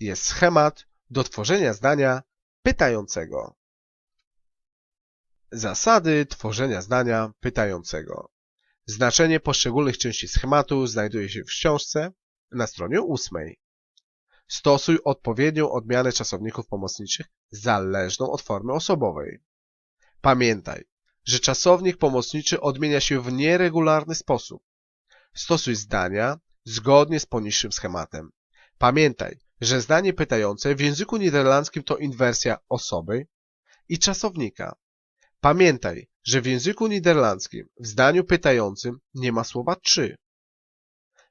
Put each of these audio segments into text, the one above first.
jest schemat do tworzenia zdania pytającego. Zasady tworzenia zdania pytającego. Znaczenie poszczególnych części schematu znajduje się w książce na stronie 8. Stosuj odpowiednią odmianę czasowników pomocniczych zależną od formy osobowej. Pamiętaj, że czasownik pomocniczy odmienia się w nieregularny sposób. Stosuj zdania zgodnie z poniższym schematem. Pamiętaj, że zdanie pytające w języku niderlandzkim to inwersja osoby i czasownika. Pamiętaj, że w języku niderlandzkim w zdaniu pytającym nie ma słowa czy.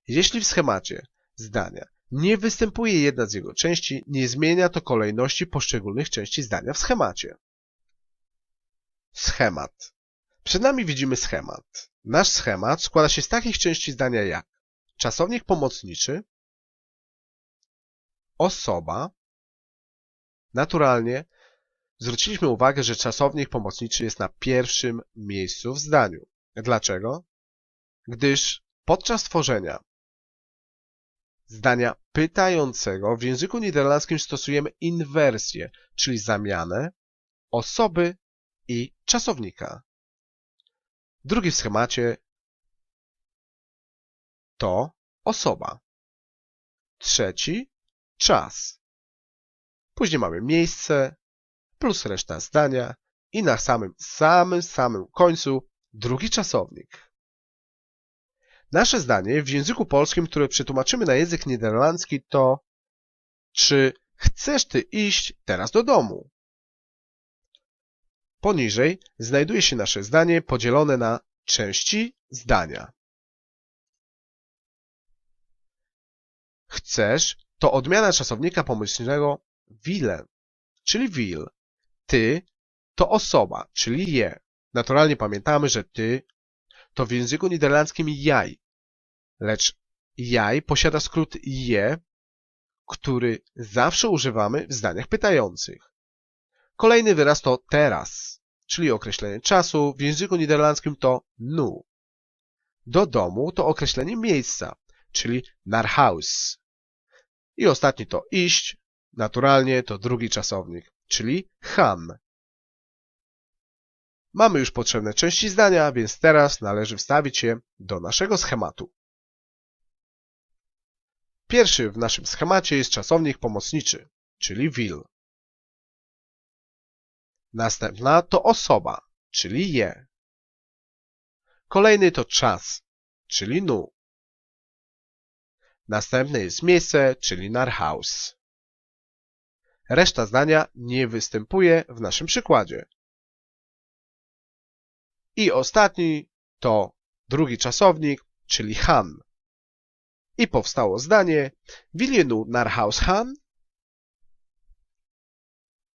Jeśli w schemacie zdania nie występuje jedna z jego części, nie zmienia to kolejności poszczególnych części zdania w schemacie. Schemat. Przed nami widzimy schemat. Nasz schemat składa się z takich części zdania jak czasownik pomocniczy, osoba. Naturalnie zwróciliśmy uwagę, że czasownik pomocniczy jest na pierwszym miejscu w zdaniu. Dlaczego? Gdyż podczas tworzenia zdania pytającego w języku niderlandzkim stosujemy inwersję, czyli zamianę osoby i czasownika. Drugi w schemacie to osoba. Trzeci czas. Później mamy miejsce plus reszta zdania i na samym, samym, samym końcu drugi czasownik. Nasze zdanie w języku polskim, które przetłumaczymy na język niderlandzki to czy chcesz ty iść teraz do domu? Poniżej znajduje się nasze zdanie podzielone na części zdania. Chcesz to odmiana czasownika pomyślnego wile, czyli will. Ty to osoba, czyli je. Naturalnie pamiętamy, że ty to w języku niderlandzkim jaj, lecz jaj posiada skrót je, który zawsze używamy w zdaniach pytających. Kolejny wyraz to teraz, czyli określenie czasu, w języku niderlandzkim to nu. Do domu to określenie miejsca, czyli naar huis. I ostatni to iść, naturalnie to drugi czasownik, czyli han. Mamy już potrzebne części zdania, więc teraz należy wstawić je do naszego schematu. Pierwszy w naszym schemacie jest czasownik pomocniczy, czyli will. Następna to osoba, czyli je. Kolejny to czas, czyli nu. Następne jest miejsce, czyli narhaus. Reszta zdania nie występuje w naszym przykładzie. I ostatni to drugi czasownik, czyli han. I powstało zdanie Wilienu narhaus han.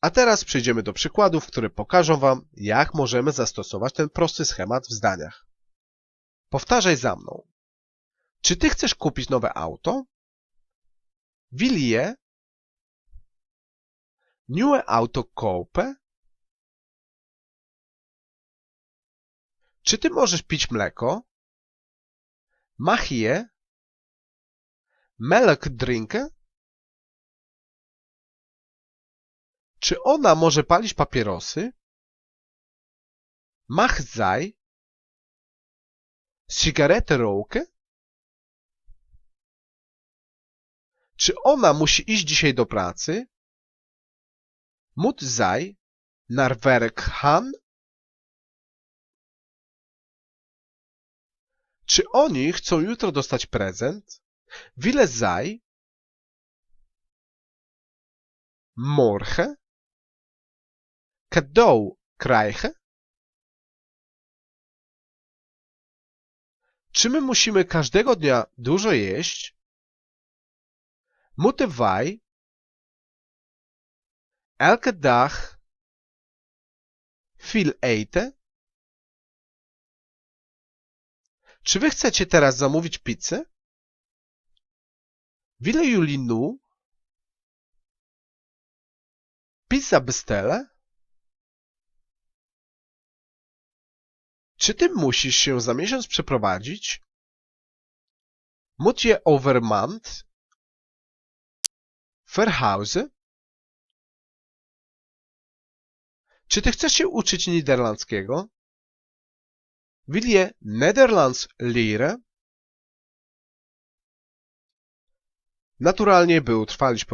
A teraz przejdziemy do przykładów, które pokażą Wam, jak możemy zastosować ten prosty schemat w zdaniach. Powtarzaj za mną. Czy ty chcesz kupić nowe auto? Wil je nieuwe auto kopen? Czy ty możesz pić mleko? Mag je melk? Czy ona może palić papierosy? Mag zij sigaretę roken? Czy ona musi iść dzisiaj do pracy? Moet zij? Czy oni chcą jutro dostać prezent? Willen zij morgen cadeau krijgen? Czy my musimy każdego dnia dużo jeść? Moeten wij elke dag veel eten? Czy wy chcecie teraz zamówić pizzę? Willen jullie nu pizza bestellen? Czy ty musisz się za miesiąc przeprowadzić? Moet je over maand verhuizen? Czy ty chcesz się uczyć niderlandzkiego? Wil je Nederlands leren? Naturalnie, by utrwalić